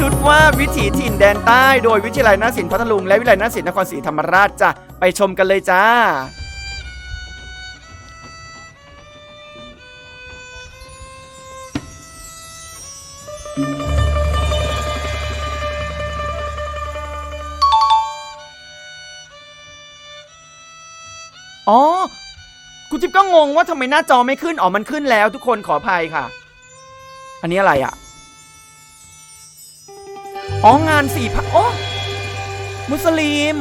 ชุดว่าวิถีถิ่นแดนใต้โดยวิทยาลัยนาศิลป์พัทลุง และวิทยาลัยนาศิลป์นครศรีธรรมราชจ้ะไปชมกันเลยจ้า อ๋อกูจิ๊บก็งงว่าทำไมหน้าจอไม่ขึ้น อ๋อ มันขึ้นแล้วทุกคนขออภัยค่ะ อันนี้อะไรอะ อ๋องานสี่พันอ๋อมุสลิม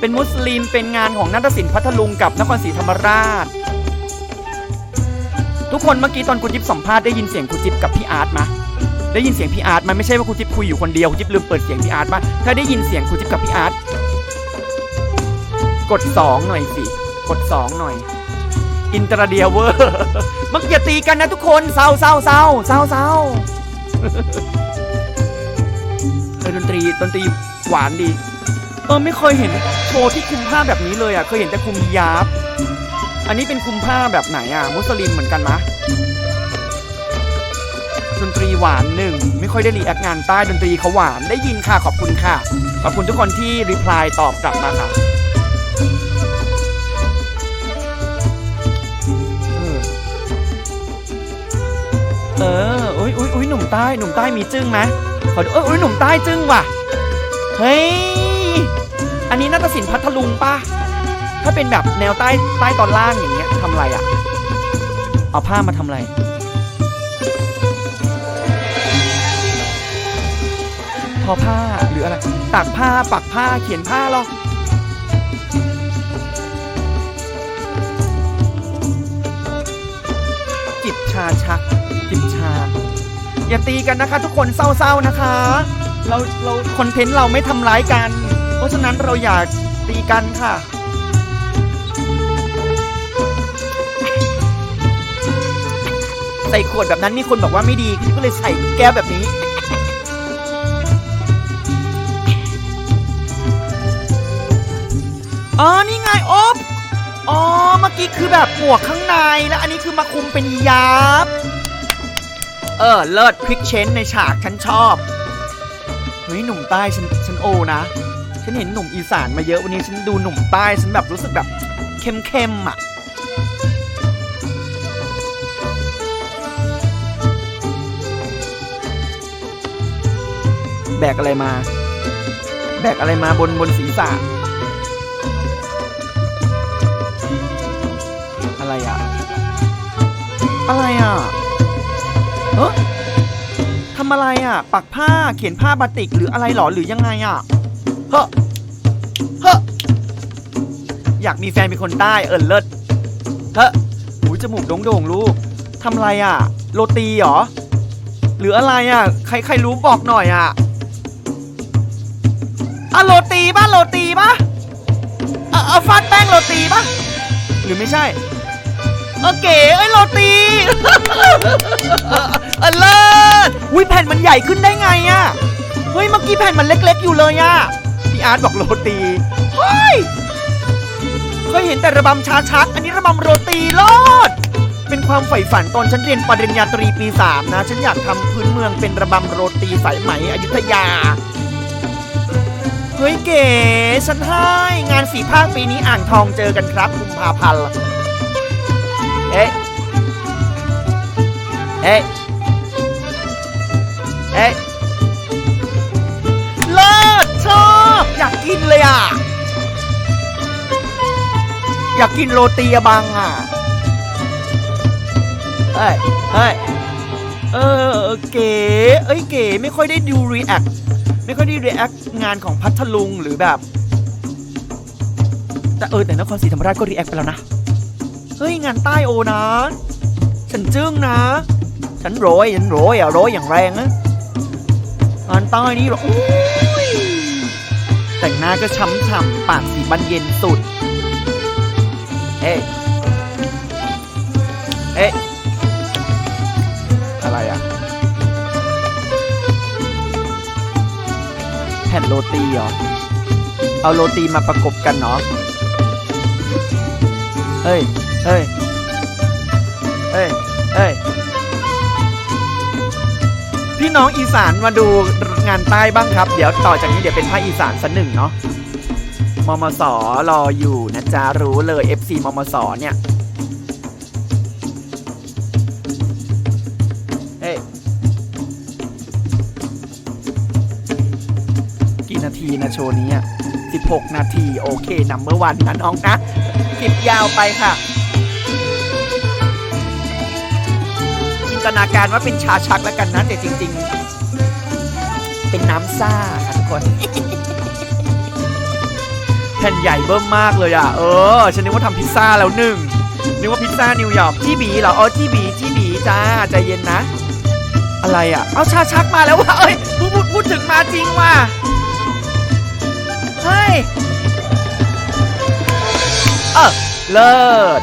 เป็นมุสลิมเป็นงานของนาฏศิลป์พัทลุงกับนครศรีธรรมราช ทุกคนเมื่อกี้ตอนคุณจิ๊บสัมภาษณ์ได้ยินเสียงคุณจิ๊บกับพี่อาร์ตไหม ได้ยินเสียงพี่อาร์ตมันไม่ใช่ว่าคุณจิ๊บคุยอยู่คนเดียวคุณจิ๊บลืมเปิดเสียงพี่อาร์ตมาถ้าได้ยินเสียงคุณจิ๊บกับพี่อาร์ตกดสองหน่อยสิ กดสองหน่อย อินตราเดียเวอร์มักอย่าตีกันนะทุกคนเศร้าเศร้าเศร้าเศร้าเศร้าเออดนตรีดนตรีหวานดี เออไม่เคยเห็นโชว์ที่คลุมผ้าแบบนี้เลยอะเคยเห็นแต่คลุมฮิญาบอันนี้เป็นคลุมผ้าแบบไหนอะ มุสลิมเหมือนกันมะ ดนตรีหวานหนึ่งไม่ค่อยได้รีแอคงานใต้ดนตรีเขาหวานได้ยินค่ะขอบคุณค่ะขอบคุณทุกคนที่รีプライตอบกลับมาค่ะเออเอออุ้ยอุ้ยอุ้ยหนุ่มใต้หนุ่มใต้มีจึ้งไหมขอดูเอออุ้ยหนุ่มใต้จึ้งว่ะ เฮ้ย อันนี้นาฏศิลป์พัทลุงปะถ้าเป็นแบบแนวใต้ใต้ตอนล่างอย่างเงี้ยทำอะไรอะ่ะ เอาผ้ามาทำอะไร ทอผ้าหรืออะไรตากผ้าปักผ้าเขียนผ้าหรอจิบชาชักจิบชา อย่าตีกันนะคะ ทุกคนเศร้าๆนะคะ เราเราคอนเทนต์เราไม่ทำร้ายกัน เพราะฉะนั้นเราอยากตีกันค่ะใส่ขวดแบบนั้นมีคนบอกว่าไม่ดีก็เลยใส่แก้วแบบ อ๋อนี่ไงโอ๊บอ๋อเมื่อกี้คือแบบหมวกข้างในแล้วอันนี้คือมาคุมเป็นยาบเออเลิศควิกเชนในฉากฉันชอบเฮ้ยหนุ่มใต้ฉันฉันโอนะ ฉันเห็นหนุ่มอีสานมาเยอะวันนี้ฉันดูหนุ่มใต้ฉันแบบรู้สึกแบบเข้มๆอะแบกอะไรมา แบกอะไรมาบนบนศีรษะ อะไรอะเฮ้ทำอะไรอะ ปักผ้าเขียนผ้าบาติกหรืออะไรหรอหรือยังไงอะ เฮ้อเฮ้ออยากมีแฟนเป็นคนใต้เอินเลิศ เฮ้อหูจมูกโด่งๆลูกทำอะไรอะ โรตีหรอ หรืออะไรอะ ใครใครรู้บอกหน่อยอะอะโรตีป่ะโรตีป่ะเอาเอาฟาดแป้งโรตีป่ะ หรือไม่ใช่ โอเคเอ้ยโรตีเออเลิศอุ้ยแผ่นมันใหญ่ขึ้นได้ไงอะเฮ้ยเมื่อกี้แผ่นมันเล็ก ๆ อยู่เลยอะพี่อาร์ตบอกโรตีเฮ้ยเคยเห็นแต่ระบำชาชัก อันนี้ระบำโรตีโลดเป็นความใฝ่ฝันตอนฉันเรียนปริญญาตรีปี3นะ ฉันอยากทำพื้นเมืองเป็นระบำโรตีสายไหมอยุธยาเฮ้ยเก๋ฉันให้งานสีภาคปีนี้อ่างทองเจอกันครับกุมภาพันธ์ เอ๊ะเอ๊ะเอ๊ะเลิศชอบอยากกินเลยอะ อยากกินโรตีอะบังอะเฮ้ยเฮ้ยเออเก๋เอ้ยเก๋ไม่ค่อยได้ดูรีแอคไม่ค่อยได้รีแอคงานของพัทลุงหรือแบบ แต่เออแต่นครศรีธรรมราชก็รีแอคไปแล้วนะ ฮ้ยงานใต้โอนะ ฉันจึ้งนะ ฉันโรยฉันโรยอะโรยอย่างแรงนะงานใต้นี่หรอแต่งหน้าก็ช้ำๆปากสีบันเย็นสุด เอ๊ะเอ๊ะอะไรอะผ่นโรตีเหรอ เอาโรตีมาประกบกันเนาะเฮ้ย เฮ้ย เฮ้ย เฮ้ย พี่น้องอีสานมาดูงานใต้บ้างครับ เดี๋ยวต่อจากนี้เดี๋ยวเป็นภาคอีสานสักหนึ่งเนาะ มมสรออยู่นะจ๊ะรู้เลย FC มมสเนี่ย เฮ้ย กี่นาทีนะโชว์นี้อะ16 นาที โอเคนัมเบอร์วันนะน้องนะคิดยาวไปค่ะ ตนาการว่าเป็นชาชักแล้วกันนะแต่จริง ๆ เป็นน้ำซ่าค่ะทุกคน แผ่นใหญ่เบิ่มมากเลยอะ เออ ฉันนึกว่าทำพิซซ่าแล้วหนึ่งนึกว่าพิซซ่านิวยอร์กที่บีเหรออ๋อที่บีที่บีจ้าใจเย็นนะ อะไรอะ เอาชาชักมาแล้วว่ะเอ้ยพูดพูดพูดถึงมาจริงว่ะเฮ้ยเออเลิศ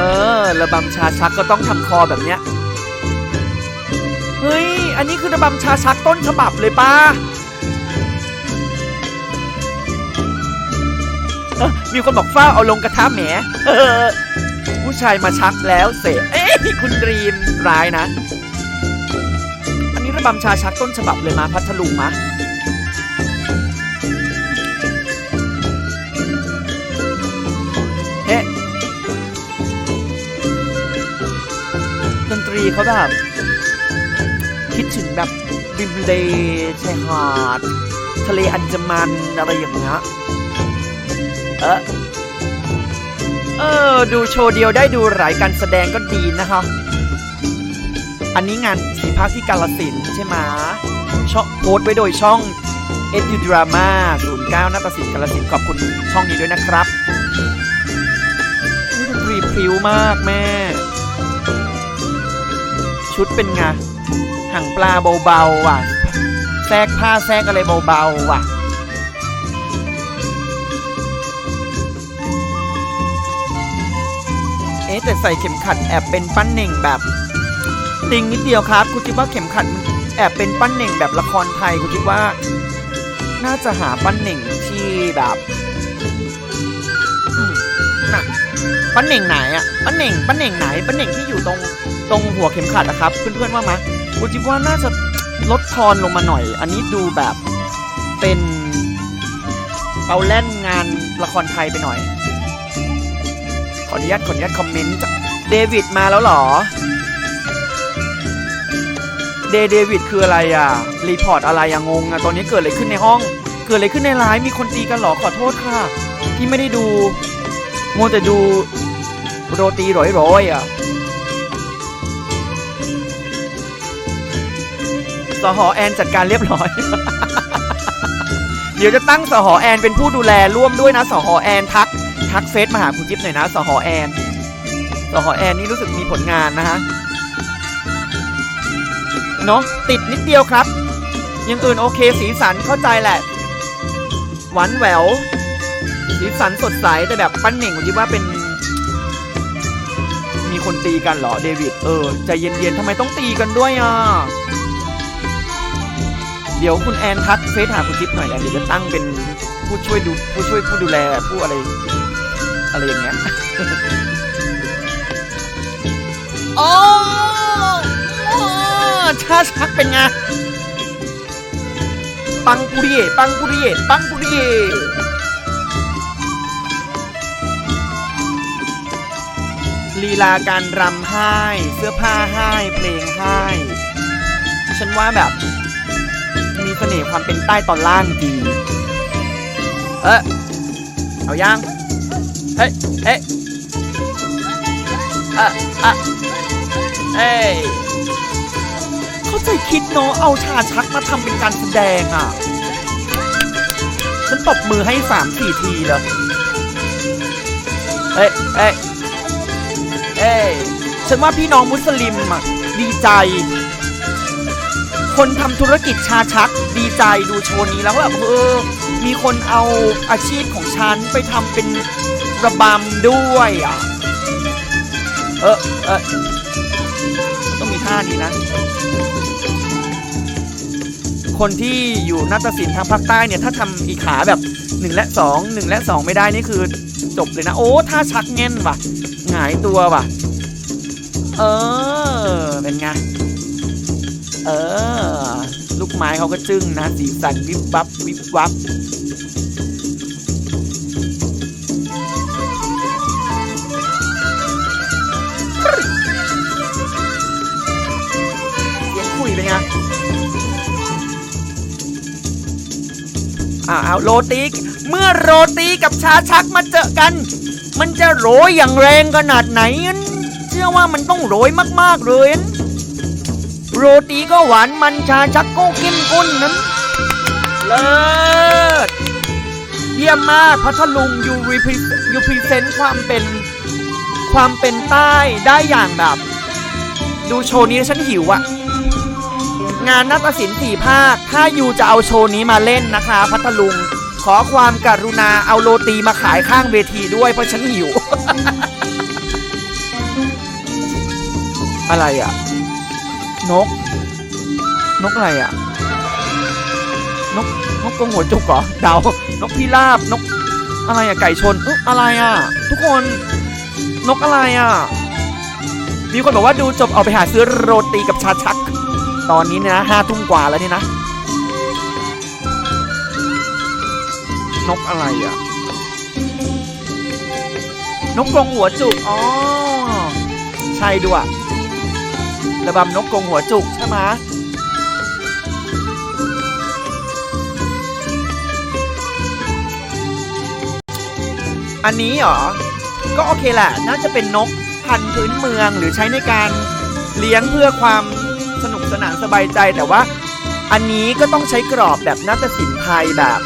ออระบำชาชักก็ต้องทำคอแบบเนี้ยเฮ้ย อันนี้คือระบำชาชักต้นฉบับเลยป้ามีคนบอกฝ้าเอาลงกระทะแหมผู้ชายมาชักแล้วเสะเอ๊ะคุณดรีมร้ายนะ อันนี้ระบำชาชักต้นฉบับเลยมาพัทลุงมะ ตรีเขาแบบ คิดถึงแบบริมเลชายหาด ทะเลอันดามันอะไรอย่างเงี้ยเออเออ ดูโชว์เดียวได้ดูหลายการแสดงก็ดีนะคะ อันนี้งานสีภาคที่กาลสินใช่ไหมช่องโพสต์ไว้โดยช่อง e d u Drama 09นาฏศิลป์กาลสินขอบคุณช่องนี้ด้วยนะครับอุ๊ยดนตรีพริ้วมากแม่ ชุดเป็นไงหางปลาเบาๆว่ะแทรกผ้าแทรกอะไรเบาๆว่ะเอ๊ะแต่ใส่เข็มขัดแอบเป็นปั้นเหน่งแบบติงนิดเดียวครับคุณคิดว่าเข็มขัดมันแอบเป็นปั้นเหน่งแบบละครไทยคุณคิดว่า น่าจะหาปั้นเหน่งที่แบบ ปั้นเหน่งไหนอะปั้นเหน่งปั้นเหน่งไหนปั้นเหน่งที่อยู่ตรงตรงหัวเข็มขัดนะครับ เพื่อนๆว่ามะคุณคิดว่าน่าจะลดทอนลงมาหน่อย อันนี้ดูแบบเป็นเอาแล่นงานละครไทยไปหน่อย ขออนุญาตขออนุญาตคอมเมนต์จากเดวิดมาแล้วหรอเดเดวิดคืออะไรอะ รีพอร์ตอะไรอะงงอะ ตอนนี้เกิดอะไรขึ้นในห้อง เกิดอะไรขึ้นในไลฟ์มีคนตีกันหรอ ขอโทษค่ะ ที่ไม่ได้ดูมัวแต่ดู โรตีร้อยๆอะสหอแอนจัดการเรียบร้อย เดี๋ยวจะตั้งสหอแอนเป็นผู้ดูแลร่วมด้วยนะสหอแอนทัก ทักเฟซมาหาคุณจิ๊บหน่อยนะสหอแอนสหอแอนนี่รู้สึกมีผลงานนะฮะเนาะติดนิดเดียวครับยังอื่นโอเคสีสันเข้าใจแหละ หวานแหววสีสันสดใสแต่แบบปั้นเหน่งผมคิดว่าเป็น มีคนตีกันเหรอเดวิด เออใจเย็นๆทำไมต้องตีกันด้วยอะ เดี๋ยวคุณแอนทักเฟซหาคุณจิ๊บหน่อยนะเดี๋ยวจะตั้งเป็นผู้ช่วยดูผู้ช่วยผู้ดูแลผู้อะไร อะไรอย่างเงี้ย โอ้โอ้ชาชักเป็นไง ปังปุริเย่ปังปุริเย่ปังปุริเย่ ลีลาการรำให้ เสื้อผ้าให้เพลงให้ฉันว่าแบบมีเสน่ห์ความเป็นใต้ตอนล่างดี เอ๊ะเอายัง เฮ้ยเฮ้ยอะอะเอ้เขาใจคิดเนาะเอาชาชักมาทำเป็นการแสดงอะ ฉันตบมือให้สามสี่ทีเลยเอ้ยเอ้ย เอ้ฉันว่าพี่น้องมุสลิมอะดีใจ คนทำธุรกิจชาชักดีใจดูโชว์นี้แล้วแบบเออ มีคนเอาอาชีพของฉันไปทำเป็นระบำด้วยอะ เออเออต้องมีท่านี้นะ คนที่อยู่นาฏศิลป์ทางภาคใต้เนี่ย ถ้าทำอีขาแบบ1และ2 1และ2ไม่ได้นี่คือจบเลยนะ โอ้ท่าชักเง่นว่ะายตัวว่ะ เออ เป็นไง เออ ลูกไม้เขาก็จึ้งนะ สีสันวิบวับ วิบวับ เสียงคุยเป็นไงอ่าเอาโรตีเมื่อโรตีกับชาชักมาเจอกัน มันจะโรยอย่างแรงขนาดไหนเชื่อว่ามันต้องโรยมากๆเลยโรตีก็หวานมันชาชักก็เข้มข้นนั้นเลิศเยี่ยมมากพัทลุงยูรีพยูพรีเซนต์ความเป็นความเป็นใต้ได้อย่างแบบ ดูโชว์นี้แล้วฉันหิวอะงานนาฏศิลป์สี่ภาคถ้ายูจะเอาโชว์นี้มาเล่นนะคะ พัทลุง ขอความกรุณาเอาโรตีมาขายข้างเวทีด้วยเพราะฉันหิว อะไรอะ นก นกอะไรอะ นกนกกรงหัวจุกเหรอเดานกพิราบนก อะไรอะไก่ชนอุ๊ยอะไรอะ ทุกคนนกอะไรอะ มีคนบอกว่าดูจบเอาไปหาซื้อโรตีกับชาชัก ตอนนี้เนี่ยนะห้าทุ่มกว่าแล้วนี่นะ นกอะไรอะ นกกรงหัวจุก อ๋อ ใช่ด้วยระบำนกกรงหัวจุกใช่ไหมอันนี้เหรอ ก็โอเคแหละ น่าจะเป็นนกพันธุ์พื้นเมืองหรือใช้ในการเลี้ยงเพื่อความสนุกสนานสบายใจแต่ว่า อันนี้ก็ต้องใช้กรอบแบบนาฏศิลป์ไทยแบบ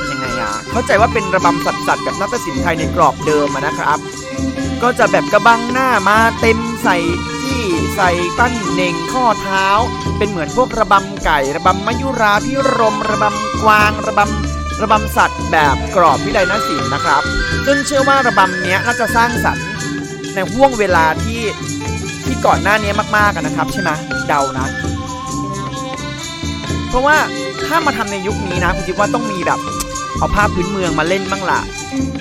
ยังไงอะเข้าใจว่าเป็นระบำสัตว์ๆแบบนาฏศิลป์ไทยในกรอบเดิมนะครับ ก็จะแบบกระบังหน้ามาเต็มใส่ที่ใส่ปั้นเน่งข้อเท้า เป็นเหมือนพวกระบำไก่ ระบำมยุราพิรม ระบำกวาง ระบำระบำสัตว์แบบกรอบวิไลนศิลป์นะครับ ซึ่งเชื่อว่าระบำเนี้ยน่าจะสร้างสรรค์ในห่วงเวลาที่ที่ก่อนหน้านี้มากๆอะนะครับ ใช่ไหมเดานะ เพราะว่าถ้ามาทำในยุคนี้นะคุณคิดว่าต้องมีแบบ เอาผ้าพื้นเมืองมาเล่นบ้างละ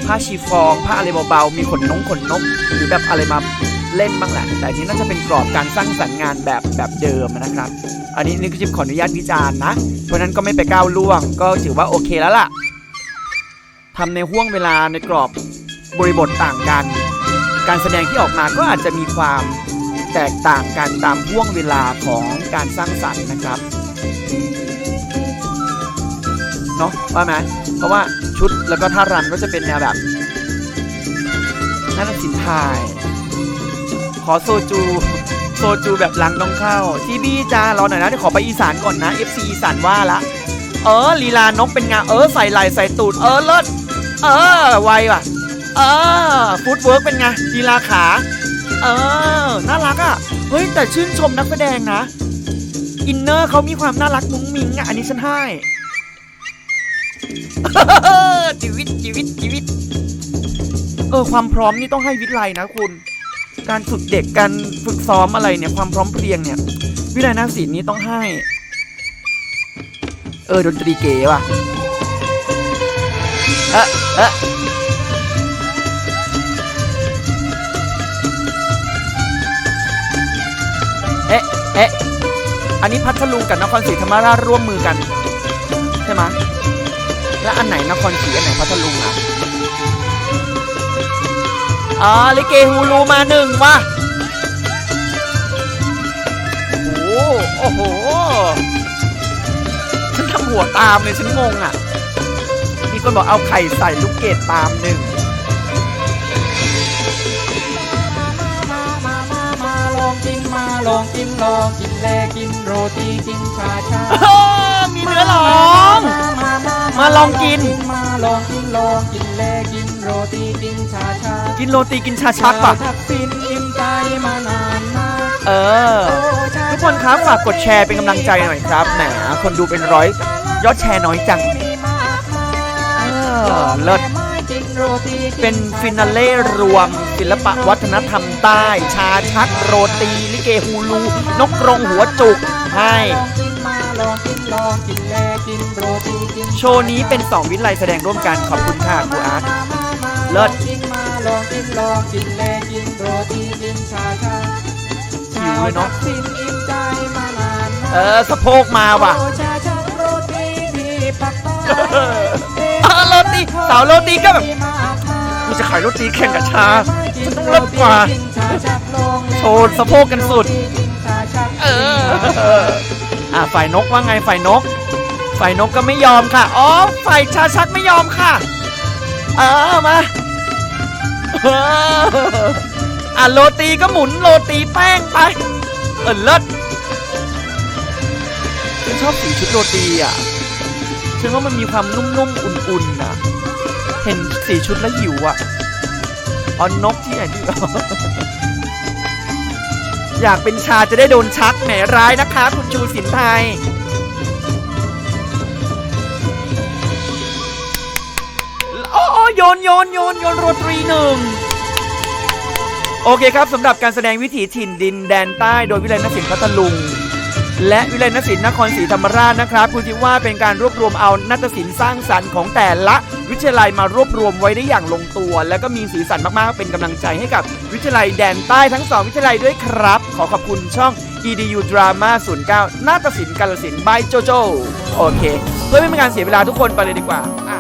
ผ้าชีฟอง ผ้าอะไรเบาๆ มีขนนงขนนก หรือแบบอะไรมาเล่นบ้างแหละแต่นี้น่าจะเป็นกรอบการสร้างสรรค์งานแบบแบบเดิมนะครับ อันนี้นี่คือจิบขออนุญาตวิจารณ์นะ เพราะฉะนั้นก็ไม่ไปก้าวล่วง ก็ถือว่าโอเคแล้วล่ะทำในห่วงเวลาในกรอบบริบทต่างกัน การแสดงที่ออกมาก็อาจจะมีความแตกต่างกันตามห่วงเวลาของการสร้างสรรค์นะครับ เนาะว่าไหมเพราะว่าชุดแล้วก็ท่ารำก็จะเป็นแนวแบบนาฏศิลป์ไทยขอโซจูโซจูแบบลังต้องเข้าจีบีจ้ารอหน่อยนะเดี๋ยวขอไปอีสานก่อนนะ FC อีสานว่าละ เออลีลานกเป็นไงเออใส่ไหลใส่ตูดเออเลิศเออไวว่ะ เออฟุตเวิร์กเป็นไงลีลาขา เออ น่ารักอะ เฮ้ย แต่ชื่นชมนักแสดงนะ อินเนอร์เขามีความน่ารักมุ้งมิ้งอะ อันนี้ฉันให้ ชีวิตชีวิตชีวิต เออความพร้อมนี่ต้องให้วิไลนะคุณ การฝึกเด็กการฝึกซ้อมอะไรเนี่ยความพร้อมเพรียงเนี่ย วิไลนาศิลป์นี้ต้องให้ เออดนตรีเก๋ว่ะเอะเอเอ๊ะเอ๊ะอันนี้พัทลุงกับนครศรีธรรมราชร่วมมือกัน ใช่ไหม แล้วอันไหนนครศรีอันไหนพัทลุงอะอ๋อลิเกฮูลูมาหนึ่งว่ะโอ้โห โอ้โห ฉันทำหัวตามเลยฉันงงอะ มีคนบอกเอาไข่ใส่ลูกเกดตามหนึ่งมามามามาลองกินมาลองกินลองกินแลกินโรตีกินชาชา เออมีเนื้อร้องมามามาลองกิน มาลองกินลองกินแลกินโรตีกินชาชากินโรตีกินชาชักป่ะ ทักษิณอิ่มใจมานานมากเออโอ้ชาทุกคนครับฝากกดแชร์เป็นกำลังใจหน่อยครับแหมคนดูเป็นร้อย ยอดแชร์น้อยจัง มีมากมายเออเลิศไม้กินโรตีกิเป็นฟินาเล่รวม ศิลปะวัฒนธรรมใต้ ชาชักโรตี ลิเกฮูลู นกกรงหัวจุก ให้ ลองกินมา ลองกินลองกินแลกินโรตีกินโชว์นี้เป็น 2 วิทยาลัยแสดงร่วมกันขอบคุณค่ะครูอาร์ตเลิศลองกินมาลองกินลองกินแลกินโรตีกินชาชาหิวเลยเนอะชวทักษิณอิ่มใจมานานเออสะโพกมาว่ะโอ้ชาชาโรตีที่ปักใต้เออโรตีสาวโรตีก็แบบกูจะขายโรตีแข่งกับชาฉันต้องเลิศกว่าโชว์สะโพกกันสุด เออ อะฝ่ายนกว่าไงฝ่ายนก ฝ่ายนกก็ไม่ยอมค่ะ อ๋อ ฝ่ายชาชักไม่ยอมค่ะ เออมาเอออะโรตีก็หมุนโรตีแป้งไป เออเลิศฉันชอบสีชุดโรตีอะฉันว่ามันมีความนุ่มๆ อุ่นๆนะเห็นสีชุดแล้วหิวอะเอานกที่ไหนดี อยากเป็นชาจะได้โดนชักแหมร้ายนะคะ คุณชูสินไทยโอ้โอ้โยนโยนโยนโยนโรตรีหนึ่งโอเคครับสำหรับการแสดงวิถีถิ่นดินแดนใต้โดยวิไลนักศิลป์พัทลุง และวิไลนศิลป์นครศรีธรรมราชนะครับคุณคิดว่าเป็นการรวบรวมเอานาฏศิลป์สร้างสรรค์ของแต่ละ วิทยาลัยมารวบรวมไว้ได้อย่างลงตัว และก็มีสีสันมากๆ เป็นกำลังใจให้กับวิทยาลัยแดนใต้ทั้งสองวิทยาลัยด้วยครับ ขอขอบคุณช่อง EDU Drama 09นาฏศิลป์กาลสินธุ์ by JoJo โอเคเพื่อไม่เป็นการเสียเวลาทุกคนไปเลยดีกว่าอะ